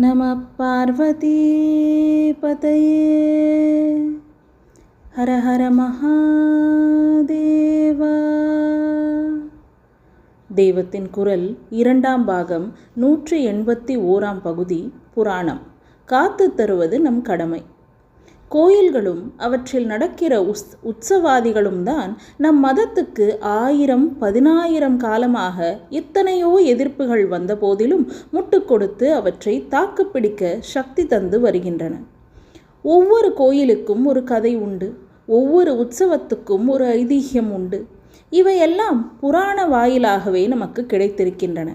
நம பார்வதி பதையே ஹர ஹர மகாதேவா தெய்வத்தின் குரல் இரண்டாம் பாகம் நூற்றி எண்பத்தி ஓராம் பகுதி புராணம். காத்து தருவது நம் கடமை. கோயில்களும் அவற்றில் நடக்கிற உஸ் உற்சவாதிகளும் தான் நம் மதத்துக்கு ஆயிரம் பதினாயிரம் காலமாக எத்தனையோ எதிர்ப்புகள் வந்த போதிலும் முட்டு கொடுத்து அவற்றை தாக்குப்பிடிக்க சக்தி தந்து வருகின்றன. ஒவ்வொரு கோயிலுக்கும் ஒரு கதை உண்டு. ஒவ்வொரு உற்சவத்துக்கும் ஒரு ஐதீகம் உண்டு. இவையெல்லாம் புராண வாயிலாகவே நமக்கு கிடைத்திருக்கின்றன.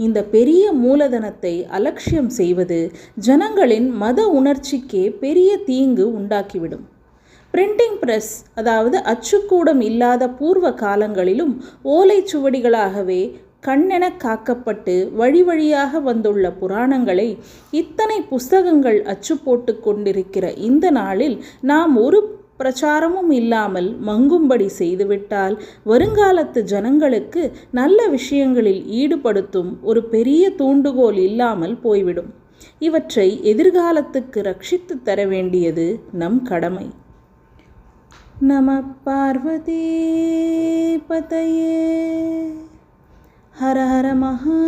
இந்த பெரிய மூலதனத்தை அலட்சியம் செய்வது ஜனங்களின் மத உணர்ச்சிக்கே பெரிய தீங்கு உண்டாக்கிவிடும். பிரிண்டிங் பிரஸ் அதாவது அச்சுக்கூடம் இல்லாத பூர்வ காலங்களிலும் ஓலைச்சுவடிகளாகவே கண்ணென காக்கப்பட்டு வழி வழியாக வந்துள்ள புராணங்களை இத்தனை புஸ்தகங்கள் அச்சு போட்டு கொண்டிருக்கிற இந்த நாளில் நாம் ஒரு பிரச்சாரமும் இல்லாமல் மங்கும்படி செய்துவிட்டால் வருங்காலத்து ஜனங்களுக்கு நல்ல விஷயங்களில் ஈடுபடுத்தும் ஒரு பெரிய தூண்டுகோல் இல்லாமல் போய்விடும். இவற்றை எதிர்காலத்துக்கு ரட்சித்து தர வேண்டியது நம் கடமை. நம பார்வதி பதையே ஹர ஹர மகா